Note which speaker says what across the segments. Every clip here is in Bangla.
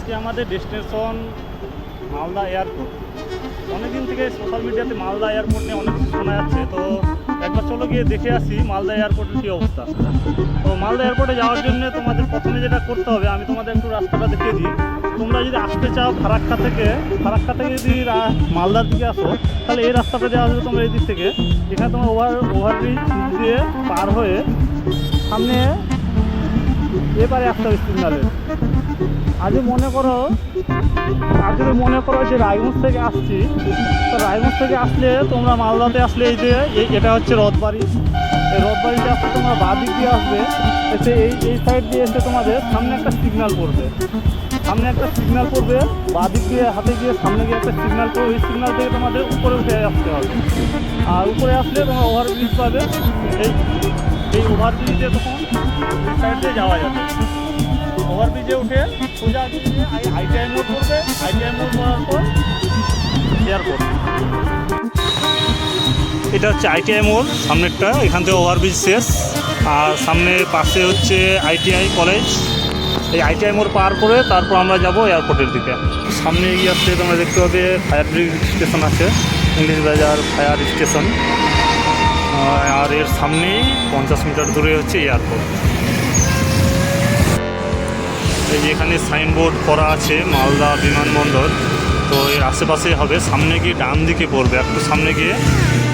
Speaker 1: আজকে আমাদের ডেস্টিনেশন মালদা এয়ারপোর্ট। অনেকদিন থেকে সোশ্যাল মিডিয়াতে মালদা এয়ারপোর্ট নিয়ে অনেক কিছু শোনা যাচ্ছে। তো একবার চলো গিয়ে দেখে আসি মালদা এয়ারপোর্টের কী অবস্থা। তো মালদা এয়ারপোর্টে যাওয়ার জন্য তোমাদের প্রথমে যেটা করতে হবে, আমি তোমাদের একটু রাস্তাটা দেখিয়ে দিই। তোমরা যদি আসতে চাও ফারাক্কা থেকে ফারাক্কা থেকে যদি মালদার দিকে আসো, তাহলে এই রাস্তাটা দেওয়া আসবে তোমরা এই দিক থেকে। এখানে তোমার ওভার ওভারব্রিজ দিয়ে পার হয়ে সামনে এবারে হবে সিগনালে আজ মনে করো, আজ যদি মনে করো যে রায়গঞ্জ থেকে আসছি। তো রায়গঞ্জ থেকে আসলে তোমরা মালদাতে আসলে এই যে এটা হচ্ছে রথবাড়ি। এই রথবাড়িতে আসলে তোমরা বাঁ দিক দিয়ে আসবে। এসে এই এই সাইড দিয়ে এসে তোমাদের সামনে একটা সিগনাল পড়বে। সামনে একটা সিগনাল পড়বে, বাঁ দিক দিয়ে হাতে গিয়ে সামনে গিয়ে একটা সিগনাল পড়বে। ওই সিগন্যাল থেকে তোমাদের উপরে উঠে আসতে হবে। আর উপরে আসলে তোমার ওভারব্রিজ পাবে। এই এই ওভারব্রিজে তখন সাইড যাওয়া যাবে। ওভারব্রিজে উঠে সোজা আইটিআই মোড় করবে আইটিআই মোড় করার পর এয়ারপোর্ট এটা হচ্ছে আইটিআই মোড়, সামনেরটা। এখান থেকে ওভারব্রিজ শেষ। আর সামনে পাশে হচ্ছে আইটিআই কলেজ। এই আইটিআই মোড় পার করে তারপর আমরা যাব এয়ারপোর্টের দিকে। সামনে এগিয়ে আসলে তোমরা দেখতে পাবে ফায়ার ব্রিগেড স্টেশন আছে, ইংলিশ বাজার ফায়ার স্টেশন আর এর সামনেই পঞ্চাশ মিটার দূরে হচ্ছে এয়ারপোর্ট এই এখানে সাইনবোর্ড করা আছে মালদা বিমানবন্দর। তো এর আশেপাশে হবে, সামনে গিয়ে ডান দিকে পড়বে, একটু সামনে গিয়ে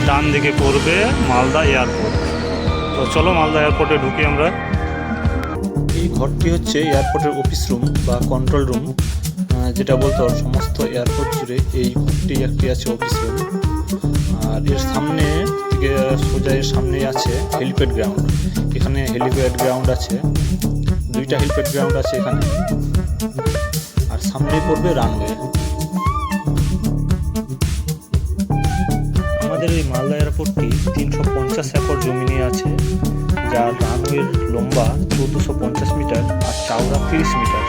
Speaker 1: ডান দিকে পড়বে মালদা এয়ারপোর্ট তো চলো মালদা এয়ারপোর্টে ঢুকি আমরা।
Speaker 2: এই ঘরটি হচ্ছে এয়ারপোর্টের অফিস রুম বা কন্ট্রোল রুম যেটা বলতে সমস্ত এয়ারপোর্ট জুড়ে এই ঘরটি একটি আছে অফিস রুম আর এর সামনে থেকে সোজা এর সামনেই আছে হেলিপ্যাড গ্রাউন্ড। এখানে হেলিপ্যাড গ্রাউন্ড আছে, দুইটা হেলিপ্যাড গ্রাউন্ড আছে এখানে। আর সামনেই পড়বে রানওয়ে। আমাদের এই মালদা এয়ারপোর্টটি তিনশো পঞ্চাশ একর জমি নিয়ে আছে, যার রানওয়ের লম্বা চৌদ্দশো পঞ্চাশ মিটার আর চাওড়া তিরিশ মিটার।